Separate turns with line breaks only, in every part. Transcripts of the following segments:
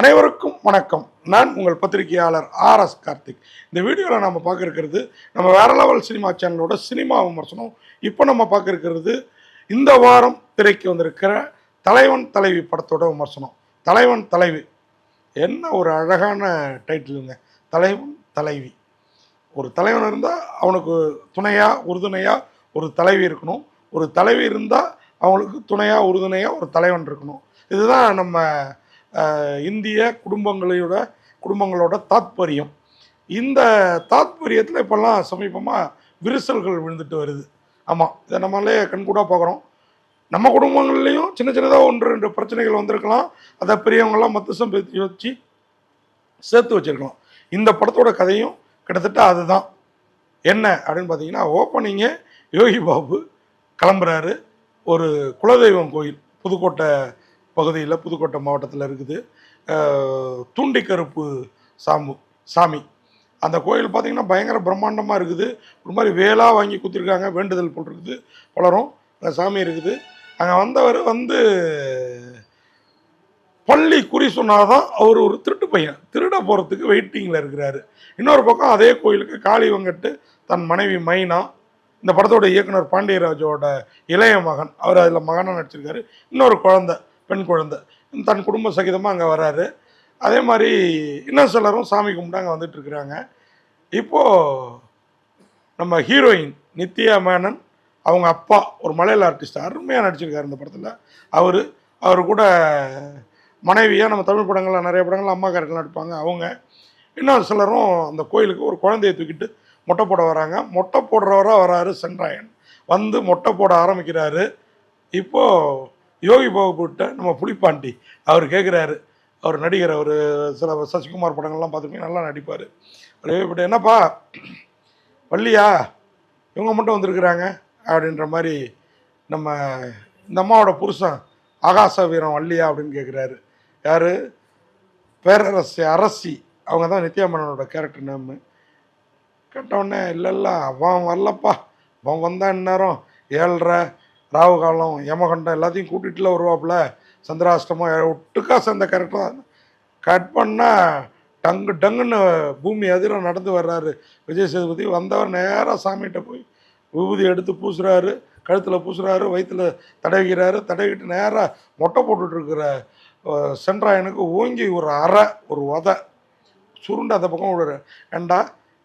அனைவருக்கும் வணக்கம். நான் உங்கள் பத்திரிகையாளர் ஆர் எஸ் கார்த்திக். இந்த வீடியோவில் நம்ம பார்க்க இருக்கிறது நம்ம வேற லெவல் சினிமா சேனலோட சினிமா விமர்சனம். இப்போ நம்ம பார்க்க இருக்கிறது இந்த வாரம் திரைக்கு வந்திருக்கிற தலைவன் தலைவி படத்தோட விமர்சனம். தலைவன் தலைவி. என்ன ஒரு அழகான டைட்டிலுங்க தலைவன் தலைவி. ஒரு தலைவன் இருந்தால் அவனுக்கு துணையாக உறுதுணையாக ஒரு தலைவி இருக்கணும். ஒரு தலைவி இருந்தால் அவங்களுக்கு துணையாக உறுதுணையாக ஒரு தலைவன் இருக்கணும். இதுதான் நம்ம இந்திய குடும்பங்களோட குடும்பங்களோட தாத்பரியம். இந்த தாத்பரியத்தில் இப்போல்லாம் சமீபமாக விரிசல்கள் விழுந்துட்டு வருது. ஆமாம் இதை நம்மளே கண்கூடாக பார்க்குறோம். நம்ம குடும்பங்கள்லேயும் சின்ன சின்னதாக ஒன்று ரெண்டு பிரச்சனைகள் வந்திருக்கலாம். அதை பெரியவங்களாம் மத்தசம் வச்சு சேர்த்து வச்சுருக்கலாம். இந்த படத்தோட கதையும் கிட்டத்தட்ட அதுதான். என்ன அப்படின்னு பார்த்தீங்கன்னா ஓப்பனிங்கே யோகி பாபு கிளம்புறாரு. ஒரு குலதெய்வம் கோயில் புதுக்கோட்டை பகுதியில் புதுக்கோட்டை மாவட்டத்தில் இருக்குது. தூண்டிக்கருப்பு சாமு சாமி. அந்த கோயில் பார்த்திங்கன்னா பயங்கர பிரம்மாண்டமாக இருக்குது. ஒரு மாதிரி வேலாக வாங்கி குத்திருக்காங்க வேண்டுதல் போட்டிருக்குது பலரும் அந்த சாமி இருக்குது. அங்கே வந்தவர் வந்து பள்ளி குறி சொன்னாதான் அவர் ஒரு திருட்டு பையன். திருட போகிறதுக்கு வெயிட்டிங்கில் இருக்கிறாரு. இன்னொரு பக்கம் அதே கோயிலுக்கு காளி வங்கட்டு தன் மனைவி மைனா இந்த படத்தோட இயக்குனர் பாண்டியராஜோட இளைய மகன் அவர் அதில் மகனாக நடிச்சிருக்காரு. இன்னொரு குழந்தை. பெண் குழந்தை. தன் குடும்ப சகிதமாக அங்கே வராரு. அதே மாதிரி இன்னும் சிலரும் சாமி கும்பிட்டு அங்கே வந்துட்டுருக்குறாங்க இப்போது நம்ம ஹீரோயின் நித்யா மேனன் அவங்க அப்பா ஒரு மலையாள ஆர்டிஸ்ட் அருமையாக நடிச்சிருக்காரு இந்த படத்தில். அவர் அவர் கூட மனைவியாக நம்ம தமிழ் படங்களில் நிறைய படங்கள் அம்மா கேரக்டர் நடிப்பாங்க. அவங்க இன்னும் சிலரும் அந்த கோயிலுக்கு ஒரு குழந்தையை தூக்கிட்டு மொட்டை போட வராங்க. மொட்டை போடுறவராக வராரு சென்றாயன். வந்து மொட்டை போட ஆரம்பிக்கிறாரு. இப்போது யோகி பாபுட்ட நம்ம புலிப்பாண்டி. அவர் கேட்குறாரு அவர் நடிகர் அவர் சில சசிகுமார் படங்கள்லாம் பார்த்துருப்பீங்க நல்லா நடிப்பார். அவர் என்னப்பா வள்ளியா இவங்க மட்டும் வந்திருக்கிறாங்க அப்படின்ற மாதிரி நம்ம இந்த அம்மாவோட புருஷன் ஆகாச வீரம் வள்ளியா அப்படின்னு கேட்குறாரு யார்? பேரரசி அரசி. அவங்க தான் நித்யாமனோட கேரக்டர் நேமு கேட்டவுடனே இல்லை இல்லை அவன் வரலப்பா. அவன் வந்தால் இந்நேரம் ஏழ்ரை ராகு காலம் யமகண்டம் எல்லாத்தையும் கூட்டிகிட்டுல வருவாப்புல. சந்திராஷ்டமம் ஒட்டுக்கா சேர்ந்த கரெக்டாக கட் பண்ணால் டங்கு டங்குன்னு பூமி அதிர நடந்து வர்றாரு. விஜய் சேதுபதி வந்தவர் நேராக சாமிகிட்ட போய் விபூதி எடுத்து பூசுகிறாரு கழுத்தில் பூசுகிறாரு வயிற்றுல தடவிக்கிறாரு. தடவிக்கிட்டு நேராக மொட்டை போட்டுட்டு இருக்கிற ஓங்கி ஒரு அறை ஒரு உத சுருண்டு அந்த பக்கம் விடுற ஏண்டா?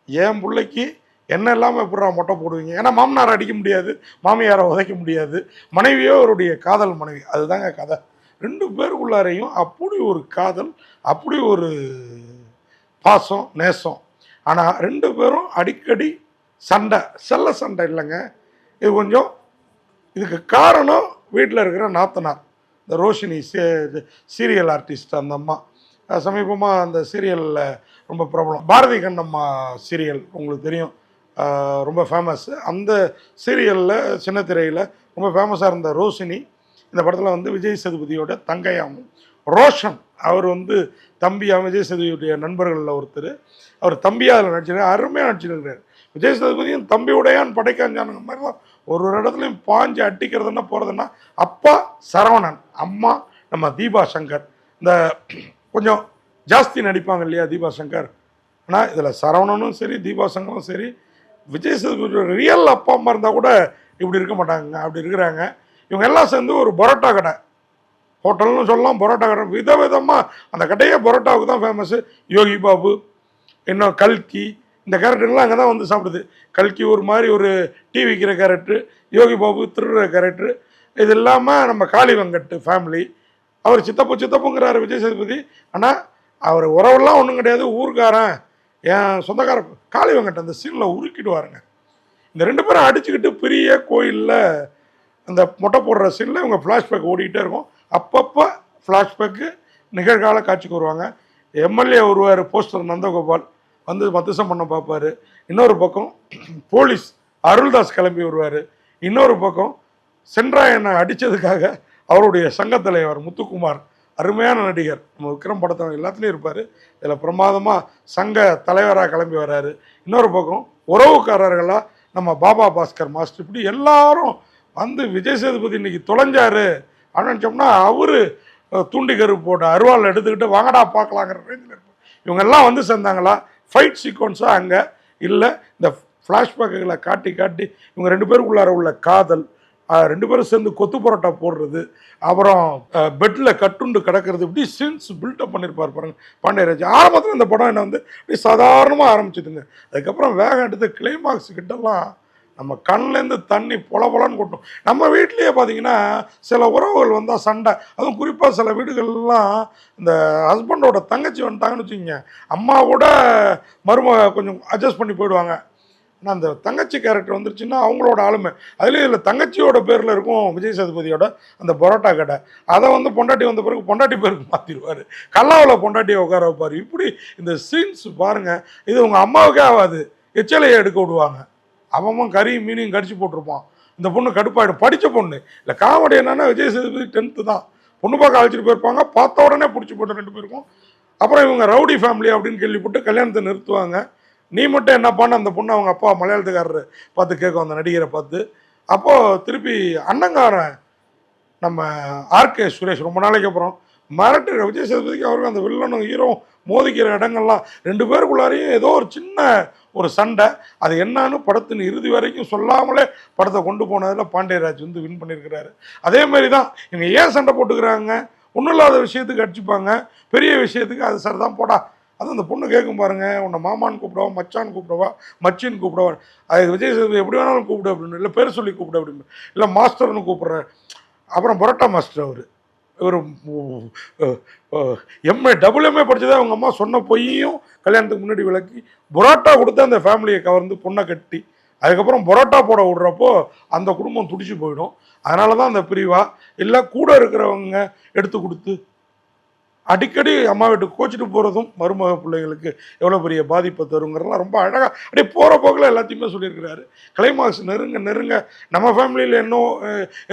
என் பிள்ளைக்கு என்ன இல்லாமல் எப்படா மொட்டை போடுவீங்க? ஏன்னா மாமனாரை அடிக்க முடியாது மாமியாரை உதைக்க முடியாது. மனைவியோ அவருடைய காதல் மனைவி. அதுதாங்க கதை. ரெண்டு பேருக்குள்ளாரையும் அப்படி ஒரு காதல் அப்படி ஒரு பாசம் நேசம். ஆனால் ரெண்டு பேரும் அடிக்கடி சண்டை. செல்ல சண்டை இல்லைங்க. இது கொஞ்சம் இதுக்கு காரணம் வீட்டில் இருக்கிற நாத்தனார். இந்த ரோஷினி சே- சீரியல் ஆர்டிஸ்ட் அந்த அம்மா. சமீபமாக அந்த சீரியலில் ரொம்ப பிரபலம். பாரதி கண்ணம்மா சீரியல் உங்களுக்கு தெரியும். ரொம்ப ஃபேமஸ் அந்த சீரியலில் சின்ன திரையில் ரொம்ப ஃபேமஸாக இருந்த ரோஷினி இந்த படத்தில் வந்து விஜய் சேதுபதியோட தங்கையாகவும் ரோஷன். அவர் வந்து தம்பியாக விஜய் சேதுபதியுடைய நண்பர்களில் ஒருத்தர். அவர் தம்பியாக அதில் நடிச்சிருக்காரு. அருமையாக நடிச்சிருக்கிறார் விஜய் சேதுபதியும் தம்பி உடையான் படைக்காஞ்சானுங்க மாதிரி தான் ஒரு ஒரு இடத்துலையும் பாஞ்சு அட்டிக்கிறதுன்னா போகிறதுன்னா அப்பா சரவணன் அம்மா நம்ம தீபா சங்கர். இந்த கொஞ்சம் ஜாஸ்தி நடிப்பாங்க இல்லையா தீபா சங்கர்? ஆனால் இதில் சரவணனும் சரி தீபா சங்கரும் சரி விஜய் சேதுபதி ரியல் அப்பா அம்மா இருந்தால் கூட இப்படி இருக்க மாட்டாங்க அப்படி இருக்கிறாங்க. இவங்க எல்லாம் சேர்ந்து ஒரு பரோட்டா கடை. ஹோட்டல்னு சொல்லலாம் பரோட்டா கடை. விதவிதமாக அந்த கடையே பரோட்டாவுக்கு தான் ஃபேமஸ்ஸு யோகி பாபு இன்னும் கல்கி இந்த கேரக்டர்லாம் அங்கே தான் வந்து சாப்பிடுது. கல்கி ஒரு மாதிரி ஒரு டீ விற்கிற கேரக்டர் யோகி பாபு திருடுற கேரக்டர் இது இல்லாமல் நம்ம காளி வெங்கட்டு ஃபேமிலி அவர் சித்தப்பு சித்தப்புங்கிறாரு விஜய் சேதுபதி. ஆனால் அவர் உறவெல்லாம் ஒன்றும் கிடையாது. ஊர்க்காரன். என் சொந்தக்கார காளி அந்த சீனில் உருக்கிடுவாருங்க. இந்த ரெண்டு பேரும் அடிச்சுக்கிட்டு பெரிய கோயிலில் அந்த மொட்டை போடுற சீனில் இவங்க ஃப்ளாஷ்பேக் ஓடிக்கிட்டே இருக்கும். அப்பப்போ ஃப்ளாஷ்பேக்கு நிகழ்கால காட்சிக்கு வருவாங்க. எம்எல்ஏ வருவார் போஸ்டர் நந்தகோபால். வந்து மத்தியசம் பண்ண பார்ப்பாரு. இன்னொரு பக்கம் போலீஸ் அருள்தாஸ் கிளம்பி வருவார். இன்னொரு பக்கம் சென்றாயனை அடித்ததுக்காக அவருடைய சங்கத்தலைவர் முத்துக்குமார் அருமையான நடிகர். நம்ம விக்ரம் படத்தை எல்லாத்துலேயும் இருப்பார். இதில் பிரமாதமாக சங்க தலைவராக கிளம்பி வர்றாரு இன்னொரு பக்கம் உறவுக்காரர்களாக நம்ம பாபா பாஸ்கர் மாஸ்டர் இப்படி எல்லாரும் வந்து விஜய் சேதுபதி இன்னைக்கு தொலைஞ்சாரு அப்படின்னு நினச்சோம்னா அவர் தூண்டி கருப்பு போட்ட அருவாள் எடுத்துக்கிட்டு வாங்கடா பார்க்கலாங்கிற ரேஞ்சில் இருப்பாங்க இவங்க எல்லாம் வந்து சேர்ந்தாங்களா? ஃபைட் சீக்வன்ஸாக அங்கே இல்லை. இந்த ஃப்ளாஷ்பேக்குகளை காட்டி காட்டி இவங்க ரெண்டு பேருக்குள்ளார உள்ள காதல் ரெண்டு பேரும் சேர்ந்து கொத்து பரோட்டா போடுறது அப்புறம் பெட்டில் கட்டுண்டு கிடக்கிறது இப்படி சீன்ஸ் பில்டப் பண்ணியிருப்பார் பாருங்க பாண்டியராஜ். ஆரம்பத்தில் இந்த படம் என்ன வந்து இப்படி சாதாரணமாக ஆரம்பிச்சிட்டுங்க அதுக்கப்புறம் வேகம் எடுத்து கிளைமாக்ஸ் கிட்டலாம் நம்ம கண்லேருந்து தண்ணி பொல பொலன்னு கொட்டும். நம்ம வீட்லேயே பார்த்தீங்கன்னா சில உறவுகள் வந்தால் சண்டை. அதுவும் குறிப்பாக சில வீடுகள்லாம் இந்த ஹஸ்பண்டோட தங்கச்சி வந்துட்டாங்கன்னு வச்சுக்கோங்க அம்மாவோட மருமக கொஞ்சம் அட்ஜஸ்ட் பண்ணி போயிடுவாங்க. ஆனால் அந்த தங்கச்சி கேரக்டர் வந்துருச்சுன்னா அவங்களோட ஆளுமை. அதுலேயும் இதில் தங்கச்சியோட பேரில் இருக்கும் விஜய் சேதுபதியோட அந்த பரோட்டா கடை. அதை வந்து பொண்டாட்டி வந்த பிறகு பொண்டாட்டி பேருக்கு மாற்றிடுவார் கல்லாவில் பொண்டாட்டியை உட்கார வைப்பார். இப்படி இந்த சீன்ஸ் பாருங்கள் இது உங்கள் அம்மாவுக்கே ஆகாது. எச்சலையை எடுக்க விடுவாங்க. அவன் கறி மீனையும் கடிச்சு போட்டிருப்பான். இந்த பொண்ணு கடுப்பாயிடும். படித்த பொண்ணு. இல்லை காமெடி என்னன்னா விஜய் சேதுபதி டென்த்து தான். பொண்ணு பார்க்க அழைச்சிட்டு போயிருப்பாங்க. பார்த்த உடனே பிடிச்சி போட்டு ரெண்டு பேருக்கும். அப்புறம் இவங்க ரவுடி ஃபேமிலி அப்படின்னு கேள்விப்பட்டு கல்யாணத்தை நிறுத்துவாங்க. நீ மட்டும் என்னப்பான்னு அந்த பொண்ணு அவங்க அப்பா மலையாளத்துக்காரரு பார்த்து கேட்கும் அந்த நடிகரை பார்த்து அப்போது திருப்பி அண்ணங்காரன் நம்ம ஆர்கே சுரேஷ் ரொம்ப நாளைக்கு அப்புறம் மிரட்டு விஜய் சேதுபதிக்கு அவருக்கு அந்த வில்லனும் ஹீரோ மோதிக்கிற இடங்கள்லாம் ரெண்டு பேருக்குள்ளாரையும் ஏதோ ஒரு சின்ன ஒரு சண்டை. அது என்னன்னு படத்தின் இறுதி வரைக்கும் சொல்லாமலே படத்தை கொண்டு போனதில் பாண்டியராஜ் வந்து வின் பண்ணியிருக்கிறாரு. அதே மாதிரி தான் இவங்க ஏன் சண்டை போட்டுக்கிறாங்க? ஒன்றும் இல்லாத விஷயத்துக்கு அடிச்சுப்பாங்க. பெரிய விஷயத்துக்கு அது சார் தான் போடா. அது அந்த பொண்ணு கேட்கும் பாருங்க உன்னை மாமான்னு கூப்பிடவா மச்சான்னு கூப்பிடவா மச்சின்னு கூப்பிடவா? அது விஜய் சேதுபதி எப்படி வேணாலும் கூப்பிடு அப்படின்னு இல்லை பேர் சொல்லி கூப்பிடு அப்படின்னு இல்லை மாஸ்டர்னு கூப்பிட்றேன். அப்புறம் பரோட்டா மாஸ்டர் அவர். இவர் எம்ஏ டபுள் எம்ஏ படித்ததே அவங்க அம்மா சொன்ன பொய்யும் கல்யாணத்துக்கு முன்னாடி விளக்கி பரோட்டா கொடுத்து அந்த ஃபேமிலியை கவர்ந்து பொண்ணை கட்டி அதுக்கப்புறம் பரோட்டா போட விடுறப்போ அந்த குடும்பம் துடிச்சு போயிடும். அதனால தான் அந்த பிரிவா இல்லை கூட இருக்கிறவங்க எடுத்து கொடுத்து அடிக்கடி அம்மா வீட்டுக்கு கோச்சிட்டு போகிறதும் மருமக பிள்ளைங்களுக்கு எவ்வளோ பெரிய பாதிப்பை தருங்கிறதுலாம் ரொம்ப அழகாக அப்படியே போகிற போக்கில் எல்லாத்தையுமே சொல்லியிருக்கிறாரு. கிளைமாக்ஸ் நெருங்க நெருங்க. நம்ம ஃபேமிலியில் என்ன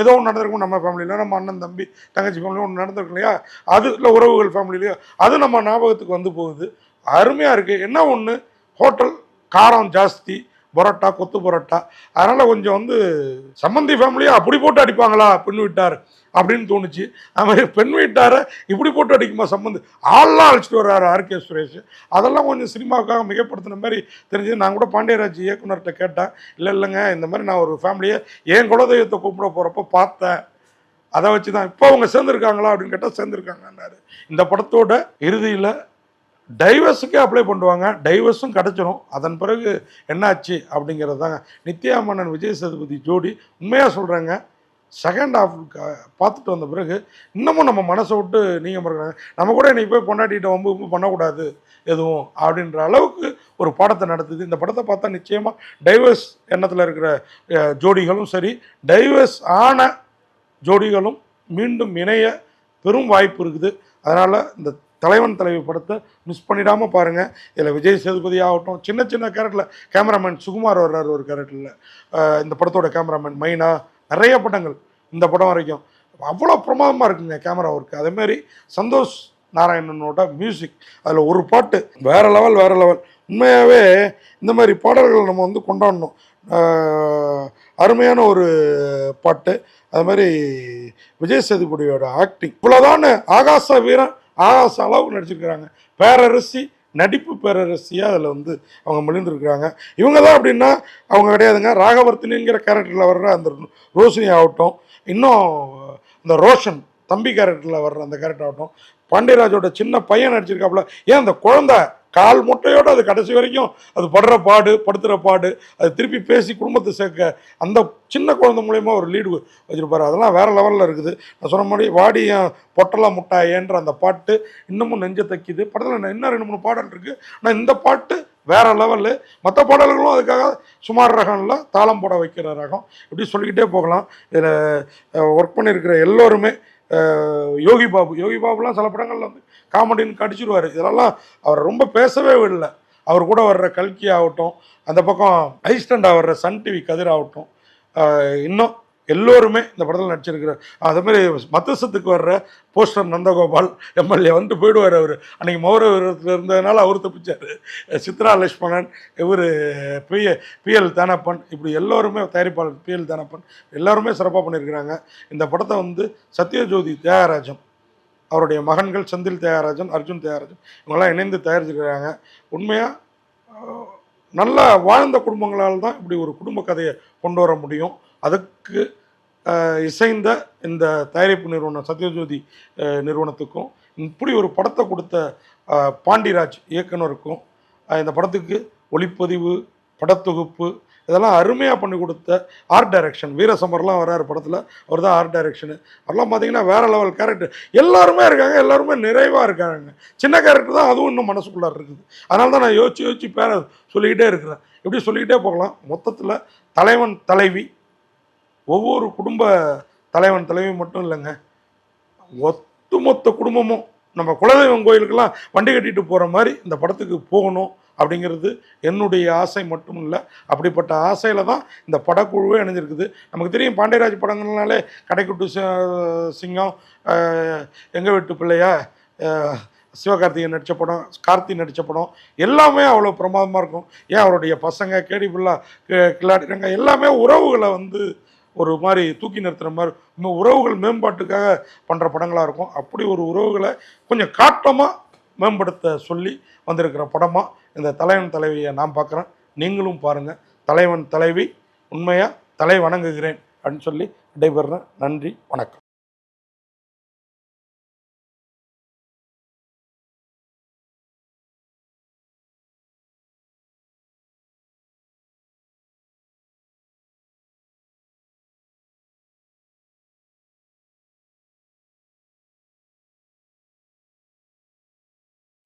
ஏதோ ஒன்று நடந்திருக்கும் நம்ம ஃபேமிலியில் நம்ம அண்ணன் தம்பி தங்கச்சி ஃபேமிலி ஒன்று நடந்திருக்கும் இல்லையா? அது இல்லை உறவுகள் ஃபேமிலியிலையோ அது நம்ம ஞாபகத்துக்கு வந்து போகுது. அருமையாக இருக்குது என்ன ஒன்று ஹோட்டல் காரம் ஜாஸ்தி. பரோட்டா கொத்து பரோட்டா. அதனால் கொஞ்சம் வந்து சம்மந்தி ஃபேமிலியாக அப்படி போட்டு அடிப்பாங்களா? பெண் வீட்டார் அப்படின்னு தோணுச்சு. அது மாதிரி பெண் வீட்டாரை இப்படி போட்டு அடிக்குமா சம்மந்தி ஆள்லாம் அழைச்சிட்டு வர்றாரு ஆர்கே சுரேஷ். அதெல்லாம் கொஞ்சம் சினிமாவுக்காக மிகப்படுத்தின மாதிரி தெரிஞ்சு நான் கூட பாண்டியராஜ் இயக்குனர்கிட்ட கேட்டேன். இல்லை இல்லைங்க இந்த மாதிரி நான் ஒரு ஃபேமிலியை என் குலதெய்வத்தை கூப்பிட போகிறப்ப பார்த்தேன். அதை வச்சு தான் இப்போ அவங்க சேர்ந்துருக்காங்களா? அப்படின்னு கேட்டால் சேர்ந்துருக்காங்கன்னாரு. இந்த படத்தோட இறுதியில் டைவர்ஸுக்கே அப்ளை பண்ணுவாங்க. டைவர்ஸும் கிடச்சிடும் அதன் பிறகு என்னாச்சு அப்படிங்கிறது தாங்க. நித்யா மன்னன் விஜய் சேதுபதி ஜோடி உண்மையாக சொல்கிறாங்க செகண்ட் ஹாஃப் பார்த்துட்டு வந்த பிறகு இன்னமும் நம்ம மனசை விட்டு நீங்கள் மறக்கிறாங்க. நம்ம கூட இன்னைக்கு போய் பொண்டாட்டிகிட்ட வம்பு வம்பு பண்ணக்கூடாது எதுவும் அப்படின்ற அளவுக்கு ஒரு பாடத்தை நடத்துது. இந்த படத்தை பார்த்தா நிச்சயமாக டைவர்ஸ் எண்ணத்தில் இருக்கிற ஜோடிகளும் சரி டைவர்ஸ் ஆன ஜோடிகளும் மீண்டும் இணைய பெரும் வாய்ப்பு இருக்குது. அதனால் இந்த தலைவன் தலைவி படத்தை மிஸ் பண்ணிடாமல் பாருங்கள் இதில் விஜய் சேதுபதி ஆகட்டும் சின்ன சின்ன கேரக்டரில் கேமராமேன் சுகுமார் வர்றார் ஒரு கேரக்டரில் இந்த படத்தோட கேமராமேன் மைனா நிறைய படங்கள் இந்த படம் வரைக்கும். அவ்வளோ பிரமாதமாக இருக்குங்க கேமரா ஒர்க் அதேமாரி சந்தோஷ் நாராயணனோட மியூசிக் அதில் ஒரு பாட்டு வேற லெவல் வேறு லெவல் உண்மையாகவே இந்த மாதிரி பாடல்கள் நம்ம வந்து கொண்டாடணும். அருமையான ஒரு பாட்டு. அது மாதிரி விஜய் சேதுபதியோட ஆக்டிங் இவ்வளோதான ஆகாச வீரன் ஆகாச அளவுக்கு நடிச்சிருக்கிறாங்க. பேரரசி நடிப்பு பேரரசியாக அதில் வந்து அவங்க மிளிர்ந்துருக்குறாங்க. இவங்க தான் அப்படின்னா அவங்க கிடையாதுங்க. ராகவர்த்தினிங்கிற கேரக்டரில் வர்ற அந்த ரோஷினி ஆகட்டும் இன்னும் இந்த ரோஷன் தம்பி கேரக்டரில் வர்ற அந்த கேரக்டர் ஆகட்டும் பாண்டியராஜோட சின்ன பையன் நடிச்சிருக்காப்புல. ஏன் அந்த குழந்தை கால் முட்டையோடு அது கடைசி வரைக்கும் அது படுற பாடு படுத்துகிற பாடு அது திருப்பி பேசி குடும்பத்தை சேர்க்க அந்த சின்ன குழந்தை மூலயமா ஒரு லீடு வச்சுருப்பார். அதெல்லாம் வேற லெவலில் இருக்குது. நான் சொன்ன மாதிரி வாடி பொட்டலா முட்டாயேன்ற அந்த பாட்டு இன்னமும் நெஞ்ச தைக்குது. படத்தில் இன்னும் ரெண்டு மூணு பாடல் இருக்குது ஆனால் இந்த பாட்டு வேற லெவலு மற்ற பாடல்களும் அதுக்காக சுமார் ரகம்ல தாளம் போட வைக்கிற ரகம். இப்படி சொல்லிக்கிட்டே போகலாம். இதில் ஒர்க் பண்ணியிருக்கிற எல்லோருமே யோகி பாபு. யோகி பாபுலாம் சில படங்கள்ல வந்து காமெடின்னு கடிச்சிருவார். இதெல்லாம் அவர் ரொம்ப பேசவே விடல. அவர் கூட வர்ற கல்கி ஆகட்டும் அந்த பக்கம் ஐஸ்டண்டாக வர்ற சன் டிவி கதிர் ஆகட்டும் இன்னும் எல்லோருமே இந்த படத்தில் நடிச்சிருக்கிறார். அதே மாதிரி மத்தசத்துக்கு வர்ற போஸ்டர் நந்தகோபால் எம்எல்ஏ வந்துட்டு போயிடுவார் அவர். அன்றைக்கி மௌர விரதத்தில் இருந்ததுனால அவர் தப்பிச்சார். சித்ரா லட்சுமணன் இவர் பிஎ பிஎல் தானப்பன் இப்படி எல்லோருமே தயாரிப்பாளர் பிஎல் தானப்பன் எல்லோருமே சிறப்பாக பண்ணியிருக்கிறாங்க. இந்த படத்தை வந்து சத்யஜோதி தியாகராஜன் அவருடைய மகன்கள் செந்தில் தியாகராஜன் அர்ஜுன் தியாகராஜன் இவங்கெல்லாம் இணைந்து தயாரிச்சிருக்கிறாங்க. உண்மையாக நல்லா வாழ்ந்த குடும்பங்களால் தான் இப்படி ஒரு குடும்ப கதையை கொண்டு வர முடியும். அதுக்கு இசைந்த இந்த தயாரிப்பு நிறுவனம் சத்யஜோதி நிறுவனத்துக்கும் இப்படி ஒரு படத்தை கொடுத்த பாண்டிராஜ் இயக்குனருக்கும் இந்த படத்துக்கு ஒளிப்பதிவு படத்தொகுப்பு இதெல்லாம் அருமையாக பண்ணி கொடுத்த ஆர்ட் டைரக்ஷன் வீரசமர்லாம் வர்றார் படத்தில் அவர் தான் ஆர்ட் டைரக்ஷனு அவர்லாம் பார்த்தீங்கன்னா வேற லெவல் கேரக்டர் எல்லாருமே இருக்காங்க எல்லாருமே நிறைவாக இருக்காங்க. சின்ன கேரக்டர் தான் அதுவும் இன்னும் மனசுக்குள்ளார இருக்குது. அதனால தான் நான் யோசிச்சு யோசிச்சு பேர சொல்லிக்கிட்டே இருக்கிறேன். இப்படி சொல்லிக்கிட்டே போகலாம்? மொத்தத்தில் தலைவன் தலைவி ஒவ்வொரு குடும்ப தலைவன் தலைவி மட்டும் இல்லைங்க. ஒத்துமொத்த குடும்பமும் நம்ம குலதெய்வம் கோயிலுக்கெல்லாம் வண்டி கட்டிட்டு போகிற மாதிரி இந்த படத்துக்கு போகணும் அப்படிங்கிறது என்னுடைய ஆசை மட்டும் இல்லை. அப்படிப்பட்ட ஆசையில் தான் இந்த படக்குழுவே இணைஞ்சிருக்குது. நமக்கு தெரியும் பாண்டியராஜ் படங்கள்னாலே கடைக்குட்டு சிங்கம் எங்கள் வீட்டு பிள்ளையா சிவகார்த்திகை சிவகார்த்திகேயன் நடித்த படம் கார்த்தி நடித்த படம் எல்லாமே அவ்வளோ பிரமாதமாக இருக்கும். ஏன் அவருடைய பசங்க கேடி பிள்ளா கிளாடி எல்லாமே உறவுகளை வந்து ஒரு மாதிரி தூக்கி நிறுத்துற மாதிரி இன்னும் உறவுகள் மேம்பாட்டுக்காக பண்ணுற படங்களாக இருக்கும். அப்படி ஒரு உறவுகளை கொஞ்சம் காட்டமாக மேம்படுத்த சொல்லி வந்திருக்கிற படமாக இந்த தலைவன் தலைவியை நான் பார்க்குறேன். நீங்களும் பாருங்கள் தலைவன் தலைவி உண்மையாக தலை வணங்குகிறேன் அப்படின்னு சொல்லி விடைபெறுறேன். நன்றி வணக்கம்.